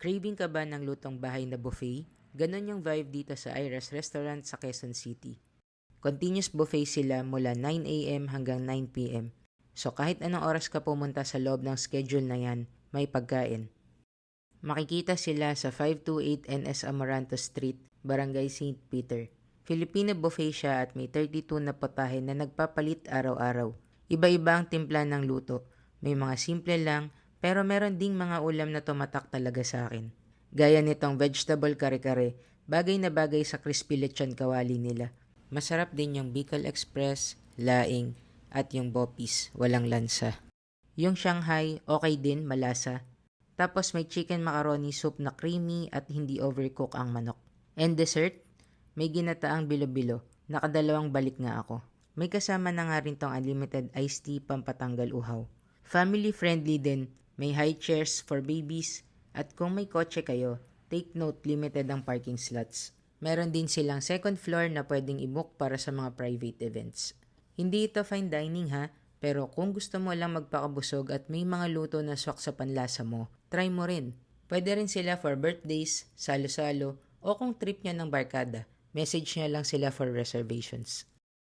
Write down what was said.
Craving ka ba ng lutong bahay na buffet? Ganon yung vibe dito sa Ira's Restaurant sa Quezon City. Continuous buffet sila mula 9am hanggang 9pm. So kahit anong oras ka pumunta sa loob ng schedule na yan, may pagkain. Makikita sila sa 528 NS Amaranto Street, Barangay St. Peter. Filipino buffet siya at may 32 na potahe na nagpapalit araw-araw. Iba-iba ang timpla ng luto. May mga simple lang, pero meron ding mga ulam na tumatak talaga sa akin. Gaya nitong vegetable kare-kare, bagay na bagay sa crispy lechon kawali nila. Masarap din yung Bicol Express, laing, at yung bopis, walang lansa. Yung Shanghai, okay din, malasa. Tapos may chicken macaroni soup na creamy at hindi overcook ang manok. And dessert, may ginataang bilo-bilo. Nakadalawang balik nga ako. May kasama na nga rin tong unlimited iced tea pampatanggal uhaw. Family friendly din. May high chairs for babies. At kung may kotse kayo, take note limited ang parking slots. Meron din silang second floor na pwedeng i-book para sa mga private events. Hindi ito fine dining ha, pero kung gusto mo lang magpakabusog at may mga luto na swak sa panlasa mo, try mo rin. Pwede rin sila for birthdays, salo-salo, o kung trip niya ng barkada, message niya lang sila for reservations.